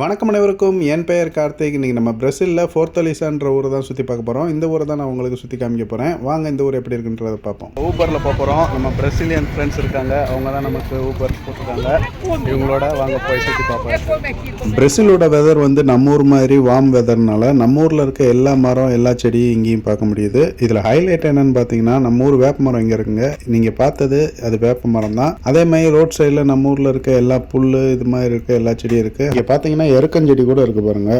வணக்கம் அனைவருக்கும். என் பெயர் கார்த்திக். இன்றைக்கி நம்ம பிரசிலில் ஃபோர்த்தலிசான்ற ஊரை தான் சுற்றி பார்க்க போகிறோம் இந்த ஊரை தான் நான் உங்களுக்கு சுற்றி காமிக்க போகிறேன் வாங்க இந்த ஊர் எப்படி இருக்குன்றதை பார்ப்போம். ஊபரில் போக போகிறோம் நம்ம பிரசிலியன் ஃப்ரெண்ட்ஸ் இருக்காங்க. அவங்க தான் நமக்கு ஊபர் போட்டிருக்காங்க. இவங்களோட வாங்க போய் சுற்றி பார்ப்போம். பிரசிலோட வெதர் வந்து நம்ம ஊர் மாதிரி வார்ம் வெதர்னால நம்ம ஊரில் இருக்க எல்லா மரம் எல்லா செடியும் இங்கேயும் பார்க்க முடியுது. இதில் ஹைலைட் என்னன்னு பார்த்தீங்கன்னா நம்ம ஊர் வேப்ப மரம் இங்கே இருக்குங்க. நீங்கள் பார்த்தது அது வேப்ப மரம் தான். அதே மாதிரி ரோட் சைடில் நம்ம ஊரில் இருக்க எல்லா புல் இது மாதிரி இருக்க எல்லா செடியும் இருக்குது இங்கே பார்த்தீங்கன்னா எருக்கஞ்செடி கூட இருக்குது பாருங்க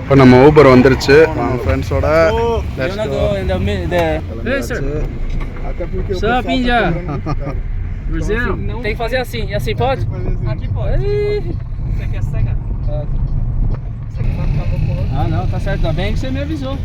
இப்போ நம்ம ஊபர் வந்துருச்சு ஃப்ரெண்ட்ஸோட Eu não dou ainda me der. Ei, senhor. Só pinja. Brasil. Tem que fazer assim. E assim pode? Aqui pode. Você quer cega? Ah, não, tá certo. Ainda bem que você me avisou.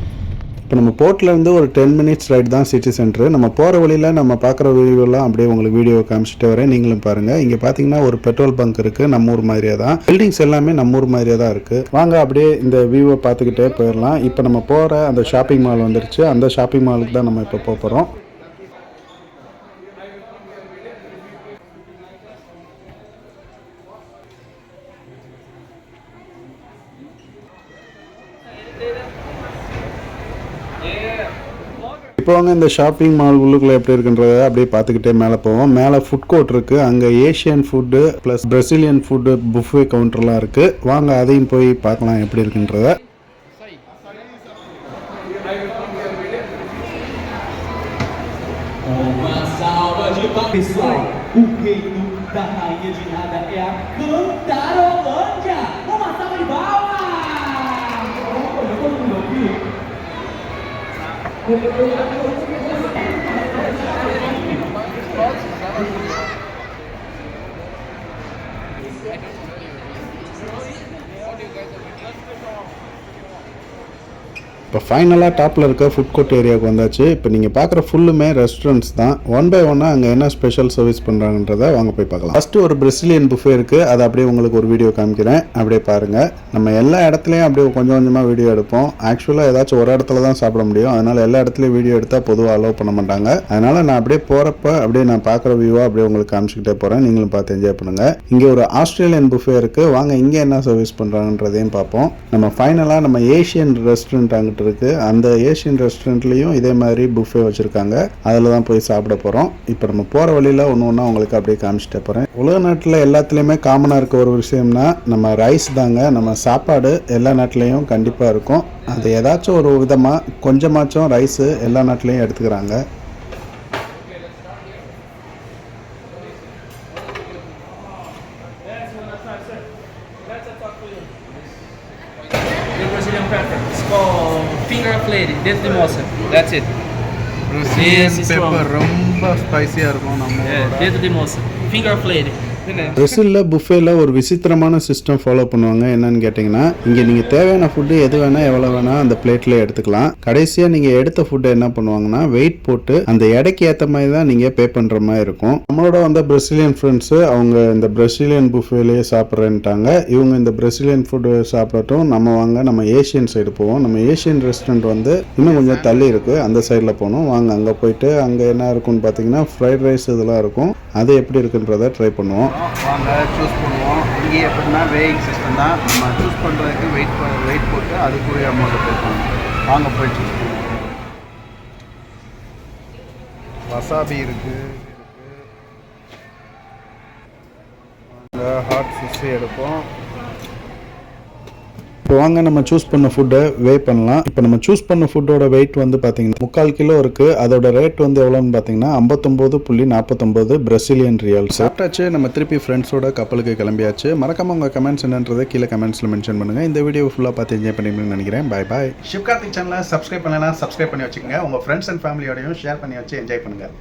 இப்போ நம்ம போர்ட்லேருந்து ஒரு ten minutes right தான் city centre நம்ம போகிற வழியில் நம்ம பார்க்குற வீடியோலாம் அப்படியே உங்களுக்கு வீடியோ காமிச்சிட்டு வரேன். நீங்களும் பாருங்கள் இங்கே பார்த்தீங்கன்னா ஒரு பெட்ரோல் பங்க் இருக்குது நம்ம ஊர் மாதிரியே தான். பில்டிங்ஸ் எல்லாமே நம்ம ஊர் மாதிரியே தான் இருக்குது வாங்க அப்படியே இந்த வியூவை பார்த்துக்கிட்டே போயிடலாம். இப்போ நம்ம போகிற அந்த ஷாப்பிங் மால் வந்துருச்சு. அந்த ஷாப்பிங் மாலுக்கு தான் நம்ம இப்போ போக போகிறோம் இப்போ வாங்க இந்த ஷாப்பிங் மால் உள்ளுக்குள்ளே எப்படி இருக்குன்றத அப்படியே பார்த்துக்கிட்டே மேலே போவோம். மேலே ஃபுட் கோர்ட் இருக்குது அங்கே Asian food plus Brazilian food buffet கவுண்டர்லாம் இருக்குது வாங்க அதையும் போய் பார்க்கலாம் எப்படி இருக்குன்றத. Pessoal, o reino da rainha de nada é a Cantarolândia. Thank you. இப்போ ஃபைனலாக டாப்பில் இருக்க ஃபுட் கோர்ட் ஏரியாவுக்கு வந்தாச்சு. இப்போ நீங்கள் பார்க்குற ஃபுல்லுமே ரெஸ்டாரண்ட்ஸ் தான். ஒன் பை ஒன்னாக அங்கே என்ன ஸ்பெஷல் சர்வீஸ் பண்ணுறாங்கன்றத வாங்க போய் பார்க்கலாம். ஃபஸ்ட்டு ஒரு பிரசிலியன் புஃபே இருக்குது அதை அப்படியே உங்களுக்கு ஒரு வீடியோ காமிக்கிறேன். அப்படியே பாருங்கள் நம்ம எல்லா இடத்துலையும் அப்படியே கொஞ்சம் கொஞ்சமாக வீடியோ எடுப்போம். ஆக்சுவலாக ஏதாச்சும் ஒரு இடத்துல தான் சாப்பிட முடியும். அதனால் எல்லா இடத்துலையும் வீடியோ எடுத்தால் பொதுவாக அலோவ் பண்ண மாட்டாங்க. அதனால் நான் அப்படியே போகிறப்ப அப்படியே நான் பார்க்குற வியூவாக அப்படியே உங்களுக்கு காமிச்சிக்கிட்டே போகிறேன் நீங்களும் பார்த்து என்ஜாய் பண்ணுங்கள் இங்கே ஒரு ஆஸ்திரேலியன் புஃபே இருக்குது வாங்க இங்கே என்ன சர்வீஸ் பண்ணுறாங்கன்றதையும் பார்ப்போம். நம்ம ஃபைனலாக நம்ம ஏஷியன் ரெஸ்டாரண்ட் ரெஸ்டாரண்ட் இருக்குது அந்த ஏஷியன் ரெஸ்டாரண்ட்லேயும் இதே மாதிரி புஃபே வச்சுருக்காங்க. அதில் தான் போய் சாப்பிட போகிறோம் இப்போ நம்ம போகிற வழியில் ஒன்று ஒன்றா உங்களுக்கு அப்படியே காமிச்சிட்டே போகிறேன் உலக நாட்டில் எல்லாத்துலேயுமே காமனாக இருக்க ஒரு விஷயம்னா நம்ம ரைஸ் தாங்க. நம்ம சாப்பாடு எல்லா நாட்டிலையும் கண்டிப்பாக இருக்கும். அது ஏதாச்சும் ஒரு விதமாக கொஞ்சமாச்சும் ரைஸு எல்லா நாட்டிலையும் எடுத்துக்கிறாங்க. The Brazilian pepper. It's called finger plated. Dentro de moça. That's it. Esse strong. ரொம்ப ஸ்பைசியாக இருக்கும் É, dedo de moça. Finger plated. Beleza. பிரசிலில் புஃபேல ஒரு விசித்திரமான சிஸ்டம் ஃபாலோ பண்ணுவாங்க. என்னன்னு கேட்டிங்கன்னா இங்கே நீங்கள் தேவையான ஃபுட்டு எது வேணால் எவ்வளோ வேணால் அந்த பிளேட்டில் எடுத்துக்கலாம். கடைசியாக நீங்கள் எடுத்த ஃபுட்டை என்ன பண்ணுவாங்கன்னா வெயிட் போட்டு அந்த எடைக்கு ஏற்ற மாதிரி தான் நீங்கள் பே பண்ணுற மாதிரி இருக்கும். நம்மளோட வந்த பிரசிலியன் ஃப்ரெண்ட்ஸு அவங்க இந்த பிரசிலியன் புஃபேலேயே சாப்பிட்றேன்ட்டாங்க. இவங்க இந்த பிரசிலியன் ஃபுட்டு சாப்பிடட்டும். நம்ம வாங்க நம்ம ஏஷியன் சைடு போவோம். நம்ம ஏஷியன் ரெஸ்டாரண்ட் வந்து இன்னும் கொஞ்சம் தள்ளி இருக்குது அந்த சைடில் போகணும். வாங்க அங்கே போயிட்டு அங்கே என்ன இருக்குன்னு பார்த்தீங்கன்னா ஃப்ரைட் ரைஸ் இதெல்லாம் இருக்கும். அது எப்படி இருக்குன்றதை ட்ரை பண்ணுவோம். வாங்க சூஸ் பண்ணுவோம். இங்கே எப்படின்னா வேயிங் சிஸ்டம் தான். நம்ம சூஸ் பண்ணுறதுக்கு வெயிட் வெயிட் போட்டு அதுக்குரிய அமௌண்ட்டை பே பண்ணுவோம். வாங்க போய் சூஸ் பண்ணுவோம். வசாபி இருக்குது ஹாட் சிஸ்ஸு எடுப்போம். இப்போ வாங்க நம்ம சூஸ் பண்ண ஃபுட்டை வே பண்ணலாம். இப்போ நம்ம சூஸ் பண்ண ஃபுட்டோட வெயிட் வந்து பார்த்தீங்கன்னா முக்கால் கிலோ இருக்குது அதோட ரேட் வந்து எவ்வளோன்னு பார்த்தீங்கன்னா ஐம்பத்தொம்போது புள்ளி நாற்பத்தொம்போது பிரசிலியன் ரியல் சாப்பிட்டாச்சு நம்ம திருப்பி ஃப்ரெண்ட்ஸோட கப்பலுக்கு கிளம்பியாச்சு. மறக்காம உங்கள் கமெண்ட்ஸ் என்னன்றதை கீழே கமெண்ட்ஸில் மென்ஷன் பண்ணுங்கள் இந்த வீடியோ ஃபுல்லாக பார்த்து என்ஜாய் பண்ணிருப்பீங்கன்னு நினைக்கிறேன். பை பாய் ஷிப்கார்த்திக் சேனலை சப்ஸ்கிரைப் பண்ணலாம் சப்ஸ்கிரைப் பண்ணி வச்சுக்கோங்க. உங்கள் ஃப்ரெண்ட்ஸ் அண்ட் ஃபேமிலியோடையும் ஷேர் பண்ணி வச்சு என்ஜாய் பண்ணுங்கள்